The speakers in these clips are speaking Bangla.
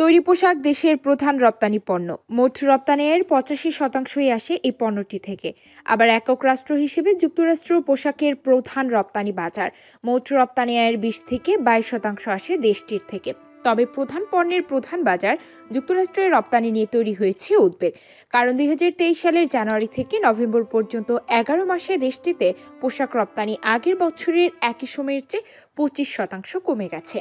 তৈরি পোশাক দেশের প্রধান রপ্তানি পণ্য। মোট রপ্তানির পঁচাশি শতাংশই আসে এই পণ্যটি থেকে। আবার একক রাষ্ট্র হিসেবে যুক্তরাষ্ট্র পোশাকের প্রধান রপ্তানি বাজার। মোট রপ্তানি আয়ের বিশ থেকে বাইশ শতাংশ আসে দেশটির থেকে। তবে প্রধান পণ্যের প্রধান বাজার যুক্তরাষ্ট্রের রপ্তানি নিয়ে তৈরি হয়েছে উদ্বেগ। কারণ দুই হাজার তেইশ সালের জানুয়ারি থেকে নভেম্বর পর্যন্ত এগারো মাসে দেশটিতে পোশাক রপ্তানি আগের বছরের একই সময়ের চেয়ে পঁচিশ শতাংশ কমে গেছে।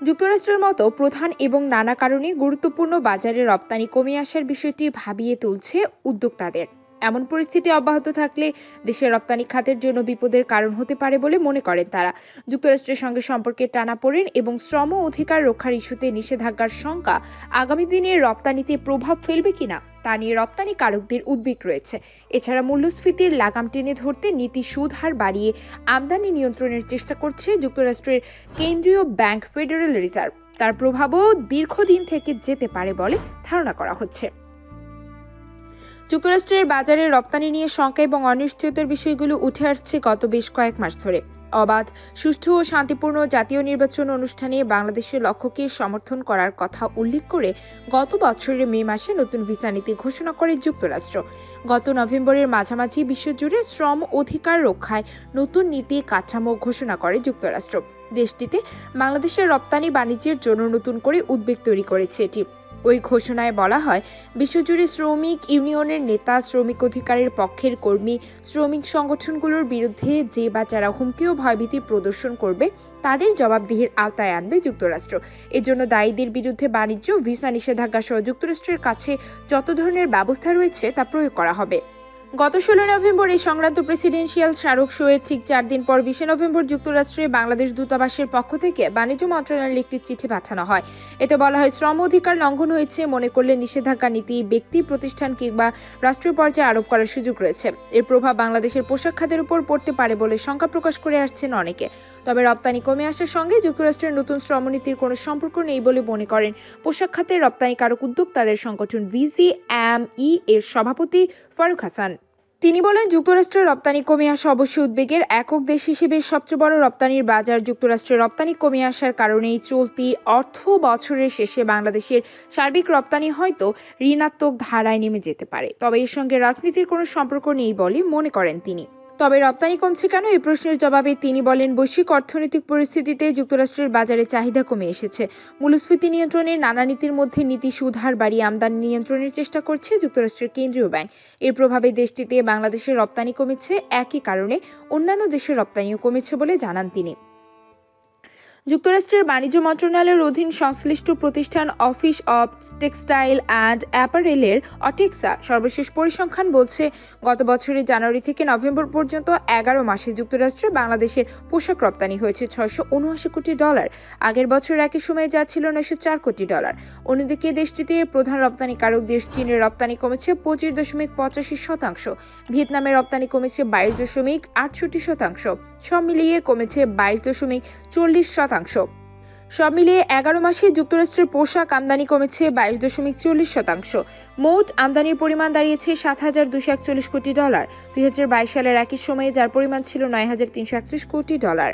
যুক্তরাষ্ট্রের মতো প্রধান এবং নানা কারণে গুরুত্বপূর্ণ বাজারে রপ্তানি কমে আসার বিষয়টি ভাবিয়ে তুলছে উদ্যোক্তাদের। এমন পরিস্থিতি অব্যাহত থাকলে দেশের রপ্তানি খাতের জন্য বিপদের কারণ হতে পারে বলে মনে করেন তারা। যুক্তরাষ্ট্রের সঙ্গে সম্পর্কের টানাপোড়েন এবং শ্রম অধিকার রক্ষার ইস্যুতে নিষেধাজ্ঞার শঙ্কা আগামী দিনে রপ্তানিতে প্রভাব ফেলবে কিনা তা নিয়ে রপ্তানি কারকদের উদ্বেগ রয়েছে। এছাড়া মূল্যস্ফীতির লাগাম টেনে ধরতে নীতি সুদ হার বাড়িয়ে আমদানি নিয়ন্ত্রণের চেষ্টা করছে যুক্তরাষ্ট্রের কেন্দ্রীয় ব্যাংক ফেডারেল রিজার্ভ। তার প্রভাবও দীর্ঘদিন থেকে যেতে পারে বলে ধারণা করা হচ্ছে। যুক্তরাষ্ট্রের বাজারে রপ্তানি নিয়ে শঙ্কা এবং অনিশ্চয়তার বিষয়গুলো উঠে আসছে গত বেশ কয়েক মাস ধরে। অবাধ, সুষ্ঠু ও শান্তিপূর্ণ জাতীয় নির্বাচন অনুষ্ঠানে বাংলাদেশের লক্ষ্যকে সমর্থন করার কথা উল্লেখ করে গত বছরের মে মাসে নতুন ভিসা নীতি ঘোষণা করে যুক্তরাষ্ট্র। গত নভেম্বরের মাঝামাঝি বিশ্বজুড়ে শ্রম অধিকার রক্ষায় নতুন নীতি কাঠামো ঘোষণা করে যুক্তরাষ্ট্র। দেশটিতে বাংলাদেশের রপ্তানি বাণিজ্যের জন্য নতুন করে উদ্বেগ তৈরি করেছে এটি। ওই ঘোষণায় বলা হয়, বিশ্বজুড়ে শ্রমিক ইউনিয়নের নেতা, শ্রমিক অধিকারের পক্ষের কর্মী, শ্রমিক সংগঠনগুলোর বিরুদ্ধে যে বা যারা হুমকি ও ভয়ভীতি প্রদর্শন করবে, তাদের জবাবদিহির আওতায় আনবে যুক্তরাষ্ট্র। এজন্য দায়ীদের বিরুদ্ধে বাণিজ্য, ভিসা নিষেধাজ্ঞা সহ যুক্তরাষ্ট্রের কাছে যত ধরনের ব্যবস্থা রয়েছে তা প্রয়োগ করা হবে। গত ষোলো নভেম্বর এই সংক্রান্ত প্রেসিডেন্সিয়াল স্মারক শোয়ের ঠিক চার দিন পর বিশে নভেম্বর যুক্তরাষ্ট্রে বাংলাদেশ দূতাবাসের পক্ষ থেকে বাণিজ্য মন্ত্রণালয়ে একটি চিঠি পাঠানো হয়। এতে বলা হয়, শ্রম অধিকার লঙ্ঘন হয়েছে মনে করলে নিষেধাজ্ঞা নীতি, ব্যক্তি, প্রতিষ্ঠান কিংবা রাষ্ট্রীয় পর্যায়ে আরোপ করার সুযোগ রয়েছে। এর প্রভাব বাংলাদেশের পোশাক খাতের উপর পড়তে পারে বলে শঙ্কা প্রকাশ করে আসছেন অনেকে। তবে রপ্তানি কমে আসার সঙ্গে যুক্তরাষ্ট্রের নতুন শ্রমনীতির কোনো সম্পর্ক নেই বলে মনে করেন। পোশাক খাতের রপ্তানিকারক উদ্যোক্তাদের সংগঠন ভিজি এম ই এর সভাপতি ফারুক হাসান। তিনি বলেন, যুক্তরাষ্ট্রের রপ্তানি কমে আসা অবশ্যই উদ্বেগের একক দেশ হিসেবে সবচেয়ে বড় রপ্তানির বাজার যুক্তরাষ্ট্রের রপ্তানি কমে আসার কারণেই চলতি অর্থ বছরের শেষে বাংলাদেশের সার্বিক রপ্তানি হয়তো ঋণাত্মক ধারায় নেমে যেতে পারে। তবে এর সঙ্গে রাজনীতির কোনো সম্পর্ক নেই বলে মনে করেন তিনি। তবে রপ্তানি কমছে কেন? এই প্রশ্নের জবাবে তিনি বলেন, বৈশ্বিক অর্থনৈতিক পরিস্থিতিতে যুক্তরাষ্ট্রের বাজারে চাহিদা কমে এসেছে। মূল্যস্ফীতি নিয়ন্ত্রণের নানা নীতির মধ্যে নীতি সুধার বাড়িয়ে আমদানি নিয়ন্ত্রণের চেষ্টা করছে যুক্তরাষ্ট্রের কেন্দ্রীয় ব্যাংক। এর প্রভাবে দেশটিতে বাংলাদেশের রপ্তানি কমেছে একই কারণে, অন্যান্য দেশের রপ্তানিও কমেছে বলে জানান তিনি। যুক্তরাষ্ট্রের বাণিজ্য মন্ত্রণালয়ের অধীন সংশ্লিষ্ট প্রতিষ্ঠান অফিস অব টেক্সটাইল অ্যান্ড অ্যাপারেলের অটেক্সা সর্বশেষ পরিসংখ্যান বলছে, গত বছরের জানুয়ারি থেকে নভেম্বর পর্যন্ত এগারো মাসে যুক্তরাষ্ট্রে বাংলাদেশের পোশাক রপ্তানি হয়েছে ছয়শো উনআশি কোটি ডলার। আগের বছর একই সময়ে যা ছিল নয়শো চার কোটি ডলার। অন্যদিকে দেশটিতে প্রধান রপ্তানিকারক দেশ চীনের রপ্তানি কমেছে পঁচিশ দশমিক পঁচাশি শতাংশ। ভিয়েতনামের রপ্তানি কমেছে বাইশ দশমিক আটষট্টি শতাংশ। সব মিলিয়ে কমেছে বাইশ দশমিক চল্লিশ শতাংশ। সব মিলিয়ে এগারো মাসে যুক্তরাষ্ট্রের পোশাক আমদানি কমেছে বাইশ দশমিক চল্লিশ শতাংশ। মোট আমদানির পরিমাণ দাঁড়িয়েছে সাত হাজার দুশো একচল্লিশ কোটি ডলার। দুই হাজার বাইশ সালের একই সময়ে যার পরিমাণ ছিল নয় হাজার তিনশো একত্রিশ কোটি ডলার।